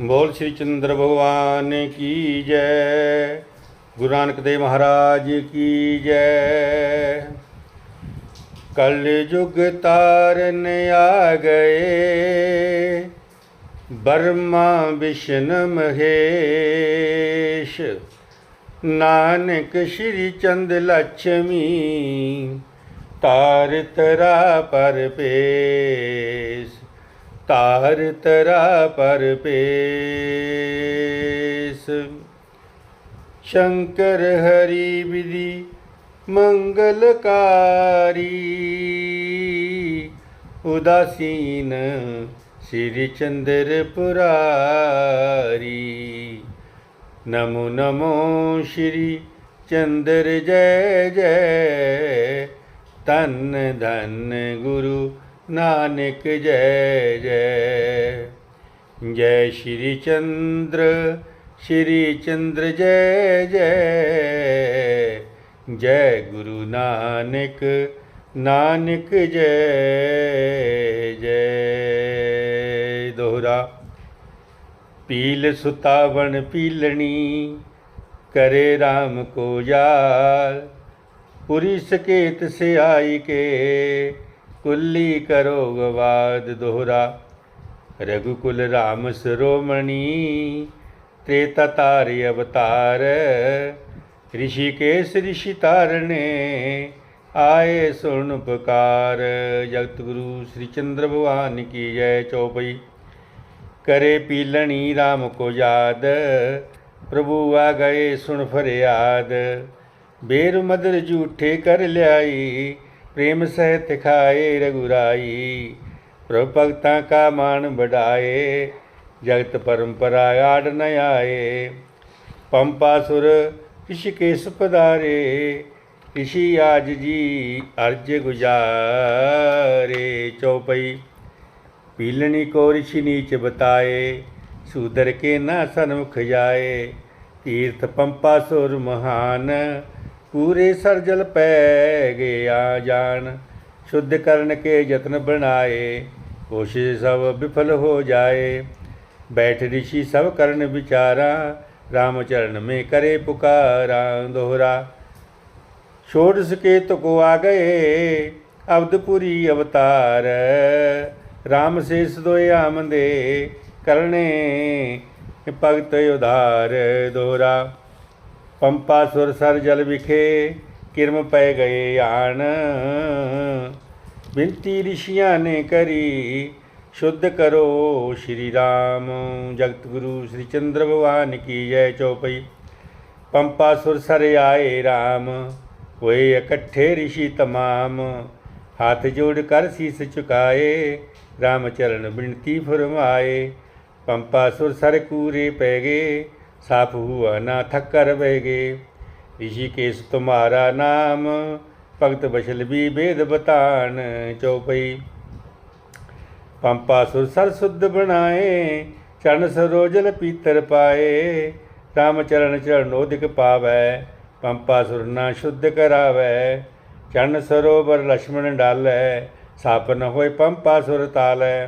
ਬੋਲ ਸ੍ਰੀ ਚੰਦਰ ਭਗਵਾਨ ਕੀ ਜੈ? ਗੁਰੂ ਨਾਨਕ ਦੇਵ ਮਹਾਰਾਜ ਕੀ ਜੈ? ਕਲ ਯੁਗ ਤਾਰਨ ਆ ਗਏ, ਬਰਮਾ ਵਿਸ਼ਨ ਮਹੇਸ਼। ਨਾਨਕ ਸ਼੍ਰੀ ਚੰਦ ਲక్ష్ਮੀ ਤਾਰ ਤਰਾ ਪਰਪੇਸ ਤਾਰ ਤਰਾ ਪਰਪੇਸ ਸ਼ੰਕਰ ਹਰੀ ਵਿਧੀ ਮੰਗਲਕਾਰੀ। ਉਦਾਸੀਨ ਸ੍ਰੀ ਚੰਦਰ ਪੁਰਾਰੀ। ਨਮੋ ਨਮੋ ਸ਼੍ਰੀ ਚੰਦਰ ਜੈ ਜੈ। ਤਨ ਧਨ ਗੁਰੂ ਨਾਨਕ ਜੈ ਜੈ। ਜੈ ਸ਼੍ਰੀ ਚੰਦਰ ਸ਼੍ਰੀ ਚੰਦਰ ਜੈ ਜੈ। ਜੈ ਗੁਰੂ ਨਾਨਕ ਨਾਨਕ ਜੈ ਜੈ। ਦੋਹਰਾ। ਪੀਲ ਸੁਤਾਵਣ ਪੀਲਣੀ, ਕਰੇ RAM ਕੋ ਯਾਰ ਪੁਰੀ ਸਕੇਤ ਸੇ ਆਈ ਕੇ ਕੁੱਲੀ ਕਰੋ ਗਵਾਦ ਦੋਹਰਾ। ਰਘੁਕੁਲ ਰਾਮ ਸਰੋਮਣੀ, ਤ੍ਰੇਤਾ ਤਾਰਿ ਅਵਤਾਰ। ઋષਿਕੇਸ਼ ઋષਿ ਤਾਰਣੇ ਆਏ ਸੁਣ ਉਪਕਾਰ ਜਗਤ ਗੁਰੂ ਸ੍ਰੀ ਚੰਦਰ ਭਗਵਾਨ ਕੀ ਜੈ ਚੌਪਈ। ਕਰੇ ਪੀਲਣੀ RAM ਕੋ ਯਾਦ, ਪ੍ਰਭੂ ਆ ਗਏ ਸੁਣ ਫਰਿਆਦ। ਬੇਰ ਮਦਰ ਝੂਠੇ ਕਰ ਲਿਆਈ ਪ੍ਰੇਮ ਸਹਿ ਤਿਖਾਏ ਰਗੁਰਾਈ ਪ੍ਰਭ ਭਗਤਾਂ ਕਾ ਮਾਨ ਵਡਾਏ, ਜਗਤ ਪਰੰਪਰਾ ਆੜ ਨ ਆਏ। ਪੰਪਾਸੁਰ ਿਸ਼ਕੇਸ਼ ਪਦਾਰੇ ਿਸ਼ੀ ਆਜ ਜੀ ਅਰਜ ਗੁਜਾਰੇ। ਚੌਪਈ ਪੀਲਣੀ ਕੋ ਰਿਸ਼ੀ ਨੀਚ ਬਤਾਏ, ਸੂਦਰ ਕੇ ਨਾ ਸਨਮੁਖ ਜਾਏ। ਤੀਰਥ ਪੰਪਾਸੁਰ ਮਹਾਨ ਪੂਰੇ ਸਰਜਲ ਪੈ ਗਿਆ ਜਾਣ ਸ਼ੁੱਧ ਕਰਨ ਕੇ ਯਤਨ ਬਣਾਏ, ਕੋਸ਼ਿਸ਼ ਸਭ ਵਿਫਲ ਹੋ ਜਾਏ। ਬੈਠ ਰਿਸ਼ੀ ਸਭ ਕਰਨ ਵਿਚਾਰਾ RAM ਚਰਨ ਮੇ ਕਰੇ ਪੁਕਾਰਾ ਦੋਹਰਾ। ਛੋੜ ਸਕੇ ਤੋ ਆ ਗਏ, ਅਬਦਪੁਰੀ ਅਵਤਾਰ। RAM ਸੇਸ ਦੋਇ ਆਮਦੇ ਕਰਨੇ, ਭਗਤ ਉਧਾਰ ਦੋਹਰਾ। ਪੰਪਾ ਸੁਰ ਸਰ ਜਲ ਵਿਖੇ ਕਿਰਮ ਪੈ ਗਏ ਆਣ ਬਿੰਤੀ ਰਿਸ਼ੀਆਂ ਨੇ ਕਰੀ ਸ਼ੁੱਧ ਕਰੋ ਸ਼੍ਰੀ ਰਾਮ ਜਗਤ ਗੁਰੂ ਸ੍ਰੀ ਚੰਦਰ ਭਗਵਾਨ ਕੀ ਜੈ ਚੌਪਈ ਪੰਪਾ ਸੁਰ ਸਰ ਆਏ ਰਾਮ ਹੋਏ ਇਕੱਠੇ ਰਿਸ਼ੀ ਤਮਾਮ ਹੱਥ ਜੋੜ ਕਰ ਸੀਸ ਝੁਕਾਏ ਰਾਮ ਚਰਨ ਬਿਨਤੀ ਫਰਮਾਏ ਪੰਪਾ ਸੁਰ ਸਰ ਕੂਰੇ ਪੈ ਗਏ ਸਾਫ ਹੁਆ ਨਾ ਥੱਕਰ ਬਹਿ ਗਏ ऋषिकेश तुम्हारा नाम भगत बशल भी वेद बतान चौपई पंपा सुर सर शुद्ध बनाए चरण सरोजल पीतर पाए राम चरण चरणोदिक पावै पंपा सुर ना शुद्ध करावै चरण सरोवर लक्ष्मण डालै ਸਾਪ ਨ ਹੋਏ ਪੰਪਾ ਸੁਰ ਤਾਲੈ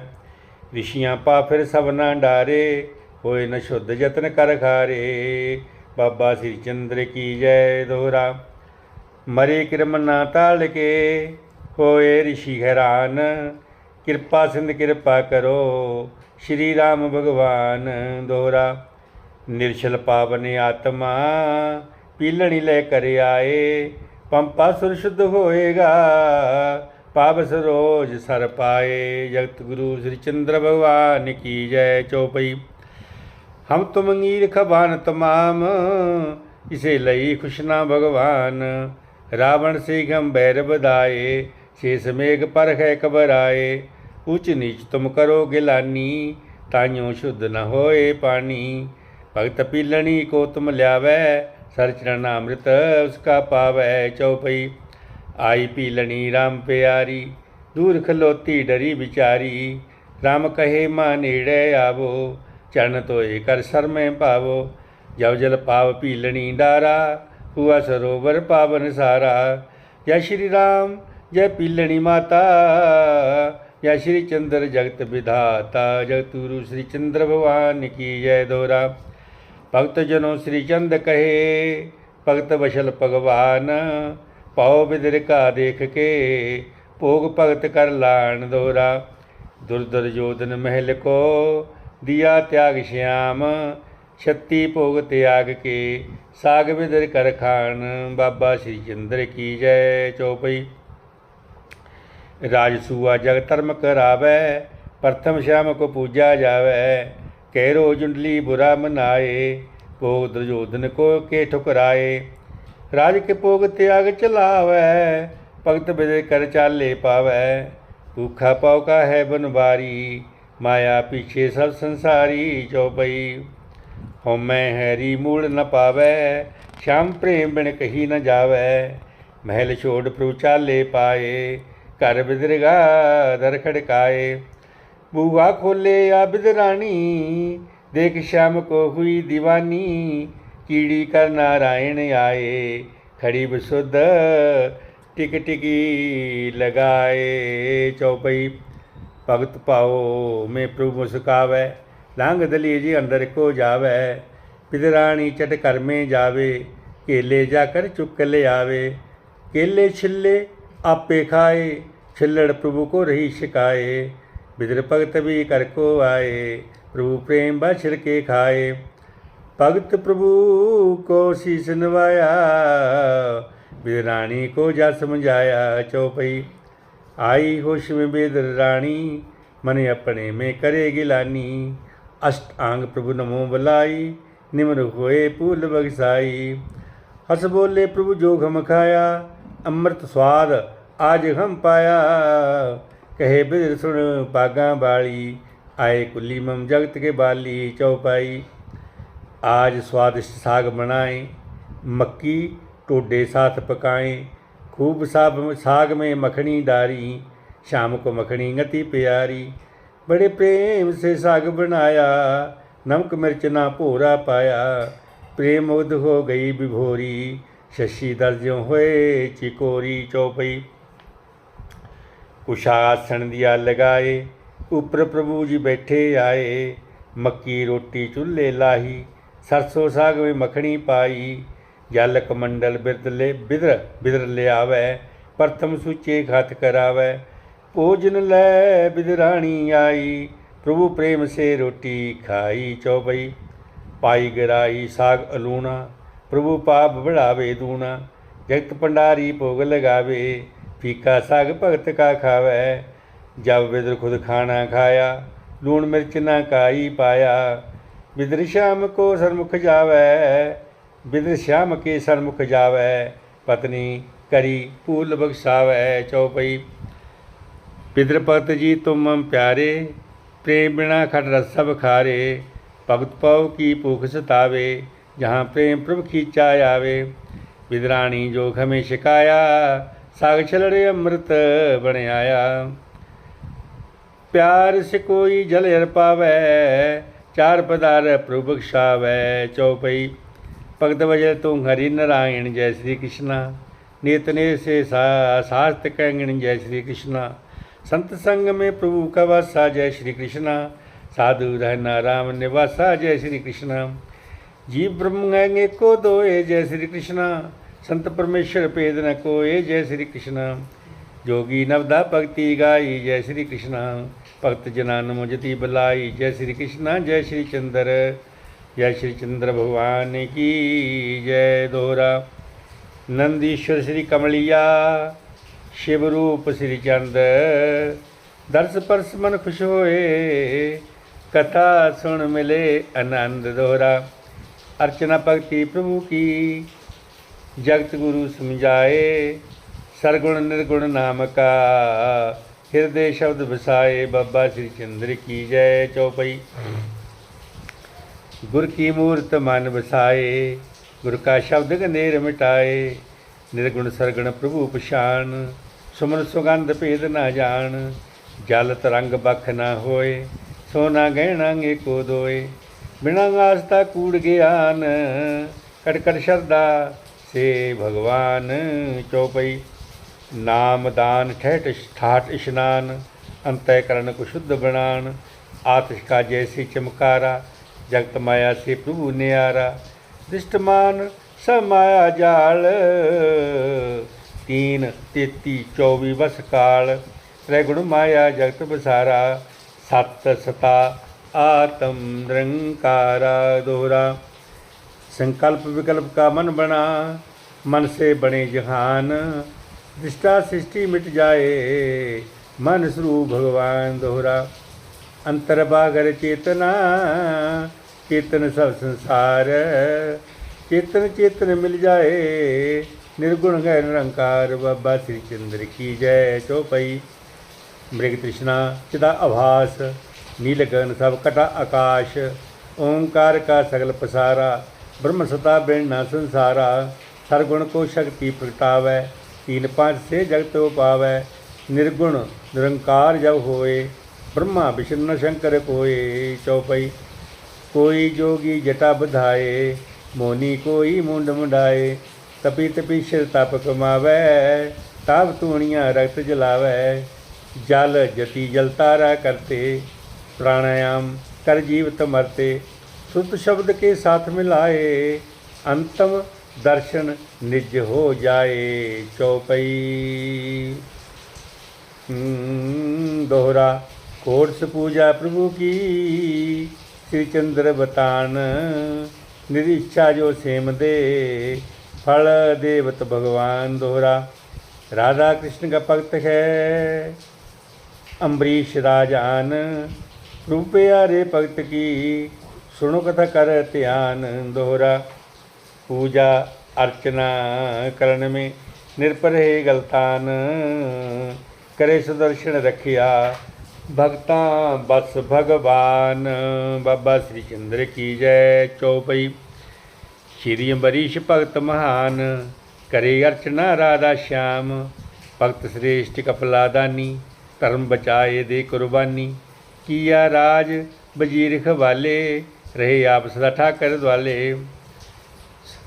ਰਿਸ਼ੀਆਂ ਪਾ ਫਿਰ ਸਭਨਾ ਡਾਰੇ ਹੋਏ ਨ ਸ਼ੁੱਧ ਯਤਨ ਕਰ ਖਾਰੇ ਬਾਬਾ ਸ੍ਰੀ ਚੰਦਰ ਕੀ ਜੈ ਦੋਹਰਾ। ਮਰੇ ਕਿਰਮ ਨਾ ਤਾਲ ਕੇ, ਹੋਏ ਰਿਸ਼ੀ ਹੈਰਾਨ। ਕਿਰਪਾ ਸਿੰਧ ਕਿਰਪਾ ਕਰੋ, ਸ਼੍ਰੀ ਰਾਮ ਭਗਵਾਨ ਦੋਹਰਾ। ਨਿਰਛਲ ਪਾਵਨ ਆਤਮਾ, ਪੀਲਣੀ ਲੈ ਕਰ ਆਏ। ਪੰਪਾ ਸੁਰ ਸ਼ੁੱਧ ਹੋਏਗਾ, ਪਾਵ ਸਰੋਜ ਸਰ ਪਾਏ। ਜਗਤ ਗੁਰੂ ਸ੍ਰੀ ਚੰਦਰ ਭਗਵਾਨ ਕੀ ਜੈ ਚੌਪਈ। ਹਮ ਤੁਮ ਅੰਗੀਰ ਖਬਾਨ ਤਮਾਮ, ਇਸੇ ਲਈ ਖੁਸ਼ਨਾ ਭਗਵਾਨ। ਰਾਵਣ ਸੇ ਗੰਭੈਰ ਬਦਾਏ ਸ਼ੇਸ ਮੇਘ ਪਰ ਹੈ ਕਬਰਾਏ ਉਚ ਨੀਚ ਤੁਮ ਕਰੋ ਗਿਲਾਨੀ ਤਾਈਓ ਸ਼ੁੱਧ ਨ ਹੋਏ ਪਾਣੀ। ਭਗਤ ਪੀਲਣੀ ਕੋ ਤੁਮ ਲਿਆਵੈ ਸਰ ਅੰਮ੍ਰਿਤ ਉਸਕਾ ਪਾਵੈ ਚੌਪਈ ਆਈ ਪੀਲਣੀ ਰਾਮ ਪਿਆਰੀ, ਦੂਰ ਖਲੋਤੀ ਡਰੀ ਵਿਚਾਰੀ। ਰਾਮ ਕਹੇ ਮਾ ਨੇੜੇ ਆਵੋ ਚਰਨ ਤੋਏ ਕਰ ਸਰਮੇ ਭਾਵੋ ਜਵ ਜਲ ਪਾਵ ਪੀਲਣੀ ਡਾਰਾ, ਹੁਆ ਸਰੋਵਰ ਪਾਵਨ ਸਾਰਾ। ਜੈ ਸ਼੍ਰੀ ਰਾਮ, ਜੈ ਪੀਲਣੀ ਮਾਤਾ, ਜੈ ਸ਼੍ਰੀ ਚੰਦਰ ਜਗਤ ਵਿਧਾਤਾ ਜਗਤ ਗੁਰੂ ਸ੍ਰੀ ਚੰਦਰ ਭਗਵਾਨ ਕੀ ਜੈ ਦੋਰਾ। ਭਗਤ ਜਨੋ ਸ੍ਰੀ ਚੰਦ ਕਹੇ, ਭਗਤ ਵਸ਼ਲ ਭਗਵਾਨ ਪਾਉ ਬਿਦਰ ਕਾ ਦੇਖ ਕੇ, ਭੋਗ ਭਗਤ ਕਰ ਲਾਣ ਦੋਰਾ। ਦੁਰਦਰ ਜੋਦਨ ਮਹਿਲ ਕੋ ਦਿਆ ਤਿਆਗ ਸ਼ਿਆਮ, ਛੱਤੀ ਭੋਗ ਤਿਆਗ ਕੇ, ਸਾਗ ਵਿਦਰ ਕਰ ਖਾਣ, ਬਾਬਾ ਸ੍ਰੀ ਚੰਦਰ ਕੀ ਜੈ ਚੌਪਈ। ਰਾਜਸੂਆ ਜਗ ਧਰਮ ਕਰਾਵੇ, ਪ੍ਰਥਮ ਸ਼ਾਮ ਕੋ ਪੂਜਾ ਜਾਵੇ ਕਹਿਰੋ ਜੁੰਡਲੀ ਬੁਰਾ ਮਨਾਏ, ਭੋਗ ਦਰਜੋਦਨ ਕੋ ਕੇ ਠੁਕਰਾਏ। ਰਾਜ ਕੇ ਭੋਗ ਤਿਆਗ ਚਲਾਵੇ, ਭਗਤ ਬਿਦੇ ਕਰ ਚਾਲੇ ਪਾਵੇ, ਭੂਖਾ ਪਾਉ ਕਾ ਹੈ ਬਨਵਾਰੀ ਮਾਇਆ ਪਿਛੇ ਸਭ ਸੰਸਾਰੀ ਚਉਪਈ ਹਉਮੈ ਹੈਰੀ ਮੂਲ ਨ ਪਾਵੈ ਸ਼ਾਮ ਪ੍ਰੇਮ ਬਿਨ ਕਹੀ ਨ ਜਾਵੈ ਮਹਿਲ ਛੋੜ ਪ੍ਰਭੂ ਚਾਲੇ ਪਾਏ ਘਰ ਬਿਦਰਗਾ ਦਰ ਖੜਕਾਏ ਬੂਆ ਖੋਲੇ ਆਬਦ ਰਾਣੀ ਦੇਖ ਸ਼ਾਮ ਕੋ ਹੁਈ ਦੀਵਾਨੀ ਕੀੜੀ ਕਰ ਨਾਰਾਇਣ ਆਏ ਖੜੀ ਬਸੁੱਧ ਟਿਕ ਟਿਕੀ ਲਗਾਏ ਚੌਪਈ ਭਗਤ ਪਾਓ ਮੈਂ ਪ੍ਰਭੂ ਮੁਸਕਾਵੈ, ਲੰਘ ਦਲੀ ਜੀ ਅੰਦਰ ਕੋ ਜਾਵੈ ਪਿਦਰਾਣੀ ਚਟ ਕਰਮੇ ਜਾਵੇ, ਕੇਲੇ ਜਾ ਕਰ ਚੁੱਕ ਲੈ ਆਵੇ ਕੇਲੇ ਛਿੱਲੇ ਆਪੇ ਖਾਏ, ਛਿੱਲੜ ਪ੍ਰਭੂ ਕੋ ਰਹੀ ਸ਼ਿਕਾਏ ਬਿਦਰ ਭਗਤ ਵੀ ਕਰ ਕੋ ਆਏ, ਪ੍ਰਭੂ ਪ੍ਰੇਮ ਬਛੜ ਕੇ ਖਾਏ। ਭਗਤ ਪ੍ਰਭੂ ਕੋ ਸੀਸ ਨਵਾਇਆ, ਬਿਦਰ ਰਾਣੀ ਕੋ ਜਾ ਸਮਝਾਇਆ ਚਉਪਈ ਆਈ ਹੋਸ਼ में बेदर रानी मन अपने में करे गिलानी अष्ट आंग प्रभु नमो बलाई निमन होए फूल बगसाई हस बोले प्रभु जो घम खाया अमृत स्वाद आज हम पाया कहे बिदर सुन पागा बाली आए कुली मम जगत के बाली चौपाई आज स्वादिष्ट साग बनाए मक्की टोडे साथ पकाएं खूब साब साग में मखनी डारी शाम को मखनी गति प्यारी बड़े प्रेम से साग बनाया नमक मिर्च ना भोरा पाया प्रेम मुग्ध हो गई विभोरी शशि दर्जों होए चिकोरी चौपई कुशासन दिया लगाए ऊपर प्रभु जी बैठे आए मक्की रोटी चूल्हे लाही सरसों साग में मखनी पाई ਜਲ ਕਮੰਡਲ ਬਿਰਦਲੇ ਬਿਦਰ ਬਿਦਰ ਲਿਆਵੈ, ਪ੍ਰਥਮ ਸੁਚੇ ਘਾਤ ਕਰਾਵੈ। ਭੋਜਨ ਲੈ ਬਿਦਰਾਣੀ ਆਈ, ਪ੍ਰਭੂ ਪ੍ਰੇਮ ਸੇ ਰੋਟੀ ਖਾਈ ਚੌਬਈ ਪਾਈ ਗਰਾਈ ਸਾਗ ਅਲੂਣਾ, ਪ੍ਰਭੂ ਪਾਪ ਬੜਾਵੇ ਦੂਣਾ। ਜਗਤ ਪੰਡਾਰੀ ਭੋਗ ਲਗਾਵੇ, ਫੀਕਾ ਸਾਗ ਭਗਤ ਕਾ ਖਾਵੈ। ਜਬ ਬਿਦਰ ਖੁਦ ਖਾਣਾ ਖਾਇਆ, ਲੂਣ ਮਿਰਚ ਨਾ ਕਾਈ ਪਾਇਆ। ਬਿਦਰ ਸ਼ਾਮ ਕੋ ਸਰਮੁਖ ਜਾਵੈ ਬਿਦ ਸ਼ਾਮ ਕੇ ਸਰਮੁਖ ਜਾਵੈ, ਪਤਨੀ ਕਰੀ ਭੂਲ ਬਖਸ਼ਾਵੈ ਚਉਪਈ ਬਿਦਰ ਭਗਤ ਜੀ ਤੁਮ ਮਮ ਪਿਆਰੇ, ਪ੍ਰੇਮ ਬਿਨਾ ਖਟ ਰਸ ਸਭ ਖਾਰੇ, ਭਗਤ ਪਾਉ ਕੀ ਭੂਖ ਸਤਾਵੇ, ਜਹਾਂ ਪ੍ਰੇਮ ਪ੍ਰਭ ਖੀਚਾ ਆਵੇ। ਬਿਦਰਾਣੀ ਜੋ ਖਮੇ ਸ਼ਿਕਾਇਆ ਸਾਗ ਛਲੜੇ ਅੰਮ੍ਰਿਤ ਬਣ ਆਇਆ ਪਿਆਰ ਸੇ ਕੋਈ ਜਲ ਹਰ ਪਾਵੈ, ਚਾਰ ਪਦਾਰ ਪ੍ਰਭ ਬਖਸ਼ਾਵੈ ਚਉਪਈ ਭਗਤ ਵਜੇ ਤੂੰ ਹਰੀ ਨਰਾਇਣ ਜੈ ਸ੍ਰੀ ਕ੍ਰਿਸ਼ਨਾ। ਨਿਤਨੇ ਸੇ ਸਾਸਤ ਕੰਗਣ ਜੈ ਸ੍ਰੀ ਕ੍ਰਿਸ਼ਨਾ। ਸੰਤ ਸੰਗ ਮੇ ਪ੍ਰਭੂ ਕਾ ਵਾਸਾ ਜੈ ਸ੍ਰੀ ਕ੍ਰਿਸ਼ਨਾ। ਸਾਧੂ ਰਹਿਣਾ ਰਾਮ ਨਿਵਾਸਾ ਜੈ ਸ੍ਰੀ ਕ੍ਰਿਸ਼ਨਾ। ਜੀਵ ਬ੍ਰਹਮ ਗਏ ਕੋ ਦੋਏ ਜੈ ਸ੍ਰੀ ਕ੍ਰਿਸ਼ਨਾ। ਸੰਤ ਪਰਮੇਸ਼ਰ ਭੇਦ ਨ ਕੋਏ ਜੈ ਸ੍ਰੀ ਕ੍ਰਿਸ਼ਨਾ। ਜੋਗੀ ਨਵਦਾ ਭਗਤੀ ਗਾਈ ਜੈ ਸ੍ਰੀ ਕ੍ਰਿਸ਼ਨਾ। ਭਗਤ ਜਨਾਂ ਮੁਜਤੀ ਬਲਾਈ ਜੈ ਸ੍ਰੀ ਕ੍ਰਿਸ਼ਨਾ, ਜੈ ਸ੍ਰੀ ਚੰਦਰ। जय श्री चंद्र भगवान की जय दोहरा नंदीश्वर श्री कमलिया शिव रूप श्री चंद दर्श परस मन खुश होए कथा सुन मिले आनंद दोहरा अर्चना भक्ति प्रभु की जगत गुरु समझाए सरगुण निर्गुण नाम का हृदय शब्द बसाए बाबा श्री चंद्र की जय चौपई ਗੁਰ ਕੀ ਮੂਰਤ ਮਨ ਵਸਾਏ, ਗੁਰ ਕਾ ਸ਼ਬਦ ਗਨੇਰ ਮਿਟਾਏ, ਨਿਰਗੁਣ ਸਰਗਣ ਪ੍ਰਭੂ ਪਛਾਨ ਸੁਮਨ ਸੁਗੰਧ ਭੇਦ ਨਾ ਜਾਣ, ਜਲ ਤਰੰਗ ਬਖ ਨਾ ਹੋਏ, ਸੋਨਾ ਗਹਿਣਾ ਗੇ ਕੋ ਦੋਏ, ਬਿਨਾਂ ਆਸਤਾ ਕੂੜ ਗਿਆਨ, ਕਟਕਟ ਸ਼ਰਦਾ ਸੇ ਭਗਵਾਨ ਚੋਪਈ, ਨਾਮ ਦਾਨ ਠਹਿਟ ਠਾਟ ਇਸ਼ਨਾਨ ਅੰਤੈ ਕਰਨ ਕੁ ਸ਼ੁੱਧ ਬਣਾਨ ਆਤਿਸ਼ ਕਾ ਜੈਸੀ ਚਮਕਾਰਾ ਜਗਤ ਮਾਇਆ ਸੇ ਪ੍ਰਭੂ ਨਿਆਰਾ ਦਿਸ਼ਟਮਾਨ ਸਮਾਇਆ ਜਾਲ। 3 33 24 ਵਸ ਕਾਲ ਰੈਗੁਣ ਮਾਇਆ ਜਗਤ ਬਸਾਰਾ ਸਤ ਸਤਾ ਆਤਮ ਨਿਰੰਕਾਰਾ ਦੋਹਰਾ ਸੰਕਲਪ ਵਿਕਲਪ ਕਾ ਮਨ ਬਣਾ, ਮਨ ਸੇ ਬਣੇ ਜਹਾਨ। ਦਿਸ਼ਟਾ ਸ੍ਰਿਸ਼ਟੀ ਮਿਟ ਜਾਏ, ਮਨ ਸਰੂਪ ਭਗਵਾਨ ਦੋਹਰਾ ਅੰਤਰਬਾਗਰ ਚੇਤਨਾ ਕੀਰਤਨ ਸਭ ਸੰਸਾਰ ਚੇਤਨ ਚੇਤਨ ਮਿਲ ਜਾਏ, ਨਿਰਗੁਣ ਹੈ ਨਿਰੰਕਾਰ, ਬਾਬਾ ਸ੍ਰੀ ਚੰਦਰ ਕੀ ਜੈ ਚੋਪਈ ਮ੍ਰਿਗ ਤ੍ਰਿਸ਼ਨਾ, ਚਿਦਾ ਆਭਾਸ ਨੀਲ ਗਗਨ ਸਭ ਕਟਾ ਆਕਾਸ਼, ਓੰਕਾਰ ਕਾ ਸਗਲ ਪਸਾਰਾ, ਬ੍ਰਹਮ ਸਤਾ ਬਿਨ ਨਾ ਸੰਸਾਰਾ। ਸਰਗੁਣ ਕੋ ਸ਼ਕਤੀ ਪ੍ਰਗਟਾਵੇ, ਤੀਨ ਪੰਜ ਸੇ ਜਗਤ ਉਪਾਵੇ। ਨਿਰਗੁਣ ਨਿਰੰਕਾਰ ਜਬ ਹੋਏ, ਬ੍ਰਹਮਾ ਵਿਸ਼ਨ ਸ਼ੰਕਰ ਕੋਏ ਚੌਪਈ कोई जोगी जटा बधाए मोनी कोई मुंड मुंडाए तपी तपी सिर तप कमावै ताप तूणिया रक्त जलावै जल जति जल तारा करते प्राणायाम कर जीवत मरते सुत शब्द के साथ मिलाए अंतम दर्शन निज हो जाए चौपई हम्म, दोहरा कोर्स पूजा प्रभु की ਸ੍ਰੀ ਚੰਦਰ ਬਤਾਨ, ਨਿਰੀਛਾ ਜੋ ਸੇਮ ਦੇ ਫਲ ਦੇਵਤ ਭਗਵਾਨ ਦੋਹਰਾ। ਰਾਧਾ ਕ੍ਰਿਸ਼ਨ ਦਾ ਭਗਤ ਹੈ, ਅੰਬਰੀਸ਼ ਰਾਜਾਨ ਰੂਪਿਆ ਰੇ ਭਗਤ ਕੀ, ਸੁਣੋ ਕਥਾ ਕਰ ਧਿਆਨ ਦੋਹਰਾ। ਪੂਜਾ ਅਰਚਨਾ ਕਰਨ ਮੇ ਨਿਰਪਰ ਹੈ ਗਲਤਾਨ, ਕਰੇ ਸੁਦਰਸ਼ਨ ਰੱਖਿਆ। ਭਗਤਾ ਬਸ ਭਗਵਾਨ। ਬਾਬਾ ਸ੍ਰੀ ਚੰਦਰ ਕੀ ਜੈ ਚੌਪਈ। ਸ੍ਰੀ ਅੰਬਰੀਸ਼ ਭਗਤ ਮਹਾਨ। ਕਰੇ ਅਰਚਨਾ ਰਾਧਾ ਸ਼ਾਮ। ਭਗਤ ਸ੍ਰੇਸ਼ਟ ਕਪਲਾਦਾਨੀ। ਧਰਮ ਬਚਾਏ ਦੇ ਕੁਰਬਾਨੀ। ਕੀਆ ਰਾਜ ਵਜ਼ੀਰ ਖਵਾਲੇ ਰਹੇ ਆਪ ਸਦਾ ਠਾਕਰ ਦਵਾਲੇ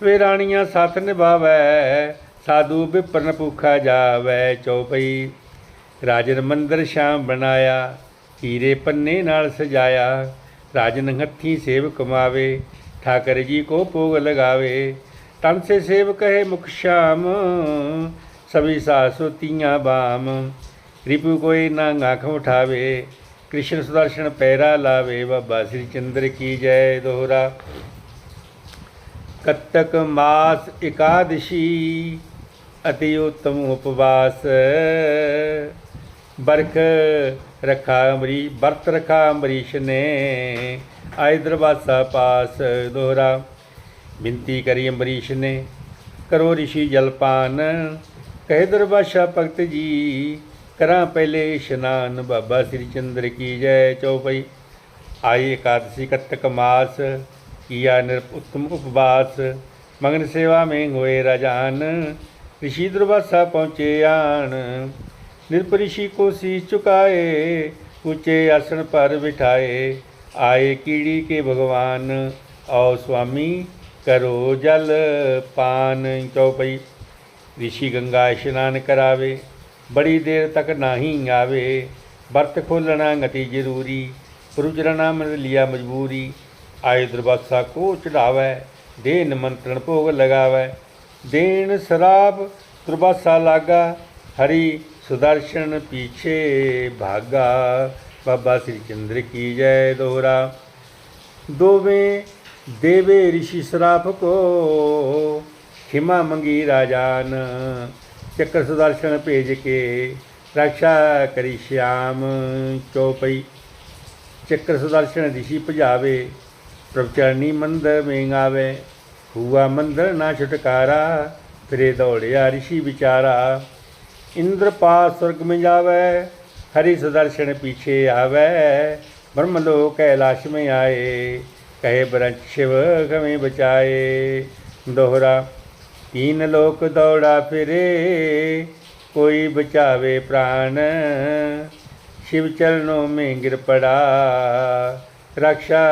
ਵੇ ਰਾਣੀਆਂ ਸਾਥ ਨਿਭਾਵੈ। ਸਾਧੂ ਵਿਪਰਨ ਭੁਖਾ ਜਾਵੈ ਚੌਪਈ। ਰਾਜਨ ਮੰਦਰ ਸ਼ਾਮ ਬਣਾਇਆ, ਹੀਰੇ ਪੰਨੇ ਨਾਲ ਸਜਾਇਆ, ਰਾਜਨ ਹੱਥੀ ਸੇਵ ਕਮਾਵੇ ਠਾਕਰ ਜੀ ਕੋ ਭੋਗ ਲਗਾਵੇ। ਤਨ ਸੇ ਸੇਵ ਕਹੇ ਮੁਖ ਸ਼ਾਮ, ਸਭੀ ਸਾਸੁਤੀਆਂ ਬਾਮ। ਰਿਪੂ ਕੋਈ ਨਾ ਆਖ ਉਠਾਵੇ, ਕ੍ਰਿਸ਼ਨ ਸੁਦਰਸ਼ਨ ਪੈਰਾ ਲਾਵੇ, ਬਾਬਾ ਸ੍ਰੀ ਚੰਦਰ ਕੀ ਜੈ ਦੋਹਰਾ। ਕੱਤਕ ਮਾਸ ਇਕਾਦਸ਼ੀ, ਅਤਿ ਉਤਮ ਉਪਵਾਸ। ਬਰਖ ਰਖਾ ਅਮਰੀ ਬਰਤ ਰਖਾ ਅਮਰੀਸ਼ ਨੇ ਆਏ ਦਰਵਾਸਾ ਪਾਸ ਦੋਹਰਾ। ਬਿੰਤੀ ਕਰੀ ਅਮਰੀਸ਼ ਨੇ, ਕਰੋ ਰਿਸ਼ੀ ਜਲਪਾਨ। ਕਹਿ ਦਰਵਾਸ਼ਾ ਭਗਤ ਜੀ, ਕਰਾਂ ਪਹਿਲੇ ਇਸ਼ਨਾਨ, ਬਾਬਾ ਸ੍ਰੀ ਚੰਦਰ ਕੀ ਜੈ ਚੌਪਈ। ਆਈ ਇਕਾदशी ਕਤਕ ਮਾਸ, ਕੀਆ ਨਿਰਪ ਉਪਵਾਸ। ਮਗਨ ਸੇਵਾ ਮੇਂ ਹੋਏ ਰਾਜਾਨ, ਰਿਸ਼ੀ ਦਰਵਾਸਾ ਪਹੁੰਚੇ ਆਣ। ਨਿਰਪਰਿਸ਼ੀ ਕੋ ਸੀਸ ਝੁਕਾਏ ਉੱਚੇ ਆਸਣ ਪਰ ਬਿਠਾਏ। ਆਏ ਕੀੜੀ ਕੇ ਭਗਵਾਨ, ਆਓ ਸੁਆਮੀ ਕਰੋ ਜਲ ਪਾਨ। ਚੌਪਈ ਰਿਸ਼ੀ ਗੰਗਾ ਇਸ਼ਨਾਨ ਕਰਾਵੇ। ਬੜੀ ਦੇਰ ਤੱਕ ਨਹੀਂ ਆਵੇ। ਵਰਤ ਖੋਲਣਾ ਗਤੀ ਜ਼ਰੂਰੀ। ਪ੍ਰੁਜਰਣਾ ਮਨ ਲਿਆ ਮਜਬੂਰੀ। ਆਏ ਦਰਬਾਸਾ ਕੋ ਚੜਾਵੇ। ਦੇ ਨਿਮੰਤਰਣ ਭੋਗ ਲਗਾਵੇ। ਦੇਣ ਸਰਾਬ ਦਰਬਾਸਾ ਲਾਗਾ। ਹਰੀ ਸੁਦਰਸ਼ਨ ਪੀਛੇ ਭਾਗਾ ਬਾਬਾ ਸ੍ਰੀ ਚੰਦਰ ਕੀ ਜੈ ਦੋਹਰਾ ਦੋਵੇਂ ਦੇਵੇ ऋषि ਸਰਾਪ ਕੋ ਖਿਮਾ ਮੰਗੀ ਰਾਜਾਨ ਚੱਕਰ ਸੁਦਰਸ਼ਨ ਭੇਜ ਕੇ ਰਕਸ਼ਾ ਕਰੀ ਸ਼ਿਆਮ ਚੌਪਈ ਚੱਕਰ ਸੁਦਰਸ਼ਨ ਦਿਸ਼ੀ ਭਜਾਵੇ ਪ੍ਰਭ ਚਰਨੀ ਮੰਦਰ ਮੇਂਗਾਵੇ ਹੁਆ ਮੰਦਰ ਨਾ ਛੁਟਕਾਰਾ ਫਿਰੇ ਦੌੜਿਆ ऋषि ਵਿਚਾਰਾ ਇੰਦਰ ਪਾਸ ਸੁਰਗ में जावे हरि सुदर्शन पीछे आवे ब्रह्म लोक कैलाश में आए कहे ब्रंच शिव गमे बचाए दोहरा तीन लोक दौड़ा फिरे कोई बचावे प्राण शिव चरणों में गिर पड़ा रक्षा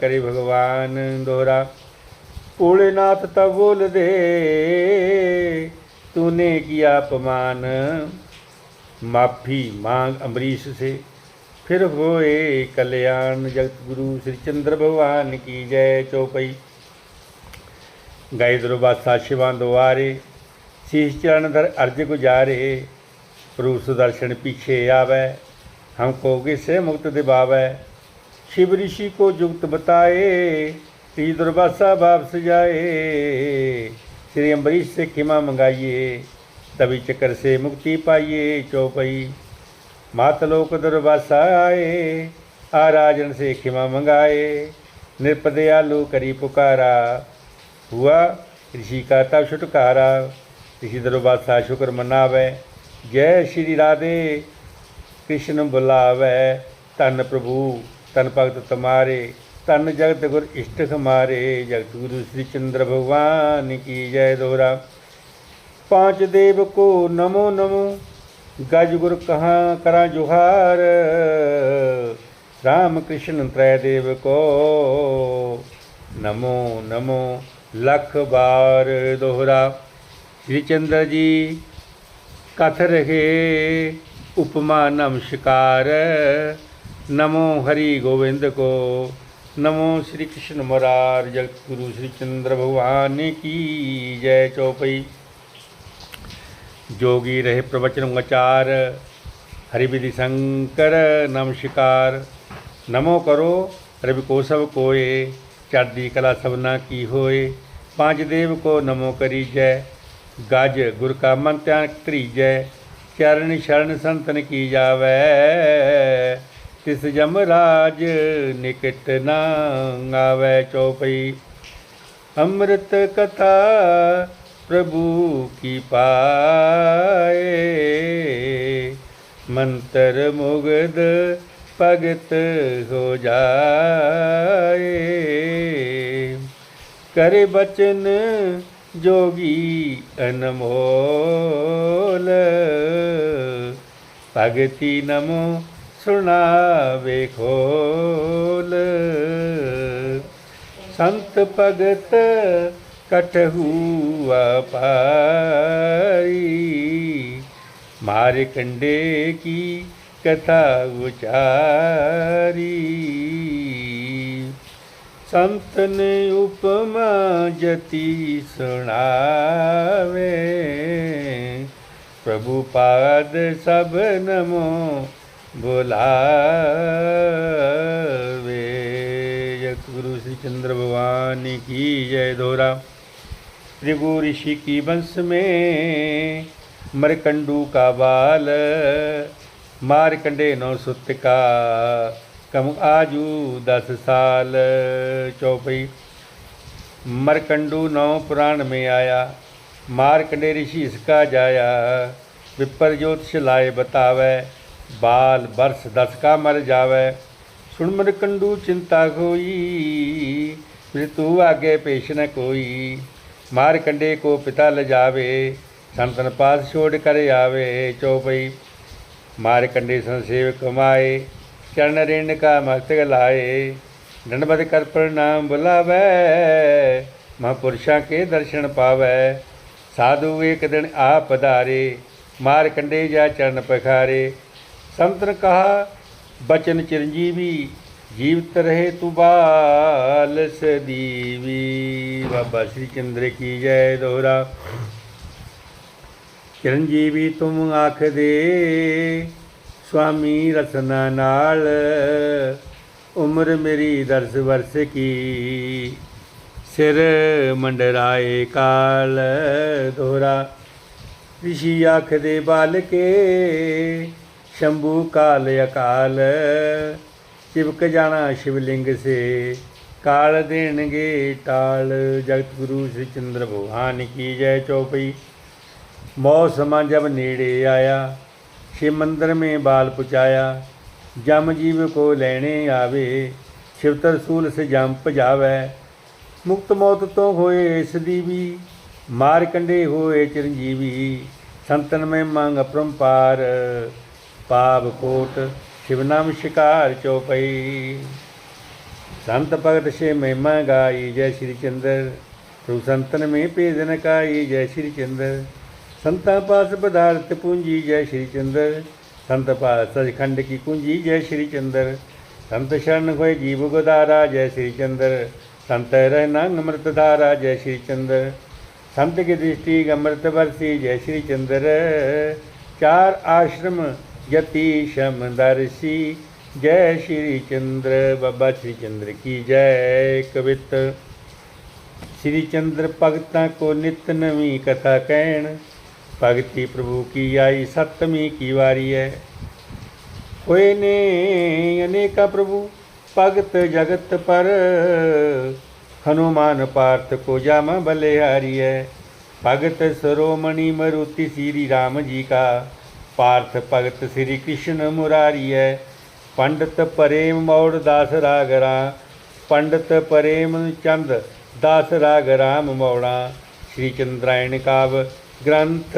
करे भगवान दोहरा भोलेनाथ तब बोल दे तूने किया अपमान माफी मांग अम्बरीश से फिर होए कल्याण जगत गुरु श्री चंद्र भगवान की जय चौपई गए दुर्वासा शिवा द्वारे शीश चरण धर अर्ज गुजारे प्रभु सुदर्शन पीछे आवे हमको किसे मुक्त दिवावे शिव ऋषि को जुक्त बताए श्री दुर्वासा बाप सजाए श्री अम्बरीश से खिमा मंगाइए तभी चक्कर से मुक्ति पाइए चौपई मातलोक दुर्वासा आए आराजन से खिमा मंगाए निरपदयालु करी पुकारा हुआ ऋषि का तब छुटकारा ऋषि दुर्वासा शुक्र मनावे जय श्री राधे कृष्ण बुलावे तन प्रभु तन भगत तुम्हारे ਤਨ ਜਗਤ ਗੁਰ ਇਸ਼ਟ ਹਮਾਰੇ ਜਗਤ ਗੁਰੂ ਸ੍ਰੀ ਚੰਦਰ ਭਗਵਾਨ ਕੀ ਜੈ ਦੋਹਰਾ। ਪਾਂਚ ਦੇਵ ਕੋ ਨਮੋ ਨਮੋ, ਗਜ ਗੁਰ ਕਹਾ ਕਰਾਂ ਜੁਹਾਰ। ਰਾਮ ਕ੍ਰਿਸ਼ਨ ਤ੍ਰੈ ਦੇਵ ਕੋ ਨਮੋ ਨਮੋ, ਲੱਖ ਬਾਰ ਦੋਹਰਾ। ਸ੍ਰੀ ਚੰਦਰ ਜੀ, ਕਥ ਰਹੇ, ਉਪਮਾ ਨਮਸ਼ਕਾਰ। ਨਮੋ ਹਰੀ ਗੋਵਿੰਦ ਕੋ नमो श्री कृष्ण मुरार जगत गुरु श्री चंद्र भगवान की जय चौपई जोगी रहे प्रवचन आचार हरिविधि शंकर नमस्कार नमो करो रवि को सब कोय चढ़दी कला सबना की होए पांच देव को नमो करी जय गज गुर का मन त्यान त्रीजय चरण शरण संतन की ਤਿਸ ਜਮ ਰਾਜ ਨਿਕਟ ਨਾ ਆਵੇ ਚੋਪਈ। ਅੰਮ੍ਰਿਤ ਕਥਾ ਪ੍ਰਭੂ ਕੀ ਪਾਏ। ਮੰਤਰ ਮੁਗਦ ਭਗਤ ਹੋ ਜਾਏ। ਕਰੇ ਬਚਨ ਜੋਗੀ ਅਨਮੋਲ। ਭਗਤੀ ਨਮੋ ਸੁਣਾਵੇ ਖੋਲ। ਸੰਤ ਭਗਤ ਕਟਹੂ ਅਪਾਰੀ ਮਾਰੇ ਕੰਡੇ ਕੀ ਕਥਾ ਉਚਾਰੀ। ਨੇ ਉਪਮਾ ਜਤੀ ਸੁਣਾਵੇ। ਪ੍ਰਭੂ ਪਾਦ ਸਭ ਨਮੋ बुलावे जगत गुरु श्री चंद्र भगवान की जय दोहरा भृगु ऋषि की वंश में मरकंडू का बाल मारकंडे नौ सुत का कम आजू दस साल चौपई मरकंडू नौ पुराण में आया मारकंडे ऋषि इसका जाया विपर ज्योतिष लाए बतावे ਬਾਲ ਬਰਸ ਦਸਕਾ ਮਰ ਜਾਵੇ। ਸੁਣ ਮਰ ਕੰਡੂ ਚਿੰਤਾ ਹੋਈ ਮ੍ਰਿਤੂ ਆਗੇ ਪੇਸ਼ ਨ ਕੋਈ। ਮਾਰ ਕੰਡੇ ਕੋ ਪਿਤਾ ਲਜਾਵੇ ਸੰਤਨ ਪਾਸ ਛੋੜ ਕਰ ਆਵੇ ਚੋਪਈ ਮਾਰ ਕੰਡੇ ਸੰਸੇਵ ਕਮਾਏ ਚਰਨ ਰਿਣ ਕਾ ਮਸਤਕ ਲਾਏ। ਡੰਡਬਦ ਕਰ ਪ੍ਰਣਾਮ ਬੁਲਾਵੇ, ਮਹਾਪੁਰਸ਼ਾਂ ਕੇ ਦਰਸ਼ਨ ਪਾਵੇ। ਸਾਧੂ ਇੱਕ ਦਿਨ ਆ ਪਧਾਰੇ ਮਾਰ ਕੰਡੇ ਜਾ ਚਰਨ ਪਖਾਰੇ। संतन कहा बचन चिरंजीवी जीवित रहे तू बाल सदीवी बाबा श्री चंद्र की जय दोहरा ਚਰਨਜੀਵੀ ਤੁਮ ਆਖਦੇ ਸੁਆਮੀ ਰਸਨਾ ਨਾਲ ਉਮਰ ਮੇਰੀ ਦਰਸ ਵਰਸ ਕੀ ਸਿਰ ਮੰਡਰਾਏ ਕਾਲ ਦੋਹਰਾ ਰਿਸ਼ੀ ਆਖਦੇ ਬਾਲਕੇ ਸ਼ੰਭੂ ਕਾਲ ਅਕਾਲ ਚਿਪਕ ਜਾਣਾ ਸ਼ਿਵਲਿੰਗ ਸੇ ਕਾਲ ਦੇਣਗੇ ਟਾਲ ਜਗਤ ਗੁਰੂ ਸ੍ਰੀ ਚੰਦਰ ਭਗਵਾਨ ਕੀ ਜੈ ਚੌਪਈ मौसमा जब नेड़े आया शिव मंदिर में बाल पुचाया जम जीव को लेने आवे शिव तरसूल से जम पजावे मुक्त मौत तो होए इस दीवी मार कंडे होए चिरंजीवी संतन में मांग अपरंपार पाप ਪਾਪ ਕੋਟ ਸ਼ਿਵਨਾਮ ਸ਼ਿਕਾਰ ਚੋਪਈ ਸੰਤ ਭਗਤ ਸੇ ਮਹਿਮਾ ਗਾਈ, ਜੈ ਸ਼੍ਰੀ ਚੰਦਰ। ਪ੍ਰਭੂ ਸੰਤਨ ਮੇ ਭੇਜਨ ਕਾਈ, ਜੈ ਸ਼੍ਰੀ ਚੰਦਰ। ਸੰਤਾ ਪਾਸ ਪਦਾਰਥ ਪੂੰਜੀ, ਜੈ ਸ਼੍ਰੀ ਚੰਦਰ। ਸੰਤ ਪਾਸ ਸਚਖੰਡ ਕੀ ਕੁੰਜੀ, ਜੈ ਸ਼੍ਰੀ ਚੰਦਰ। ਸੰਤ ਸ਼ਰਨ ਹੋਏ ਜੀਵ ਗੋਦਾਰਾ, ਜੈ ਸ਼੍ਰੀ ਚੰਦਰ। ਸੰਤ ਰਹਿਨਾ ਅੰਮ੍ਰਿਤ ਧਾਰਾ, ਜੈ ਸ਼੍ਰੀ ਚੰਦਰ। ਸੰਤ ਕੀ ਦ੍ਰਿਸ਼ਟੀ ਅੰਮ੍ਰਿਤ ਵਰਸੀ, ਜੈ ਸ਼੍ਰੀ ਚੰਦਰ। ਚਾਰ ਆਸ਼ਰਮ यति शम दर्शी जय श्री चंद्र बाबा श्री चंद्र की जय कवित श्री चंद्र भगतां को नित नवी कथा कहण ਭਗਤੀ ਪ੍ਰਭੂ ਕੀ ਆਈ ਸਤਵੀਂ ਕੀ ਵਾਰੀ ਹੈ ਹੋਏ ਨੇ ਅਨੇਕਾ ਪ੍ਰਭੂ ਭਗਤ ਜਗਤ ਪਰ ਹਨੂਮਾਨ ਪਾਰਥ ਕੋ ਜਾਮ ਬਲਿਹਾਰੀ ਹੈ ਭਗਤ ਸਰੋਮਣੀ ਮਰੂਤੀ ਸ੍ਰੀ ਰਾਮ ਜੀ ਕਾ ਪਾਰਥ ਭਗਤ ਸ੍ਰੀ ਕ੍ਰਿਸ਼ਨ ਮੁਰਾਰੀਐ। ਪੰਡਤ ਪ੍ਰੇਮ ਮੌੜ ਦਾਸ ਰਾਗ ਰਾ ਪੰਡਤ ਪ੍ਰੇਮ ਚੰਦ ਦਾਸ ਰਾਗ ਰਾਮ ਮੌੜਾ। ਸ੍ਰੀ ਚੰਦਰਾਇਣ ਕਾਵ ਗ੍ਰੰਥ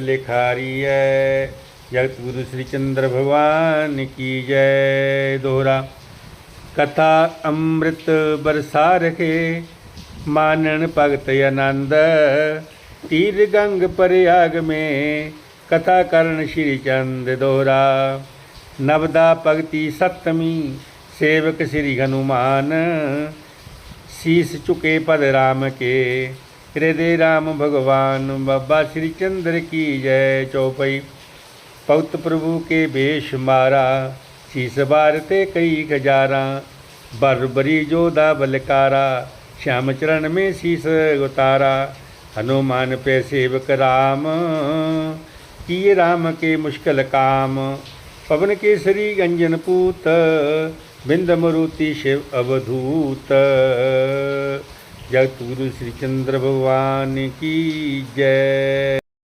ਲਿਖਾਰੀਐ। ਜਗਤ ਗੁਰੂ ਸ੍ਰੀ ਚੰਦਰ ਭਗਵਾਨ ਕੀ ਜੈ ਦੋਹਰਾ। ਕਥਾ ਅੰਮ੍ਰਿਤ ਬਰਸਾ ਰਖੇ ਮਾਨਣ ਭਗਤ ਆਨੰਦ। ਤੀਰ ਗੰਗ ਪਰਿਆਗ ਮੇ कथा करण श्री चंद दोहरा। नवदा भगति सप्तमी, सेवक श्री हनुमान। शीस चुके पद राम के। हृदय राम भगवान, बाबा श्री चंद्र की जय चौपई। भगत प्रभु के वेश मारा, शीस बारते कई बर बरी जोधा बलकारा, श्याम चरण में शीस उतारा हनुमान पे सेवक राम। किए राम के मुश्किल काम पवन के श्री गंजन पूत बिंद मरुति शिव अवधूत जगत गुरु श्री चंद्र भगवान की जय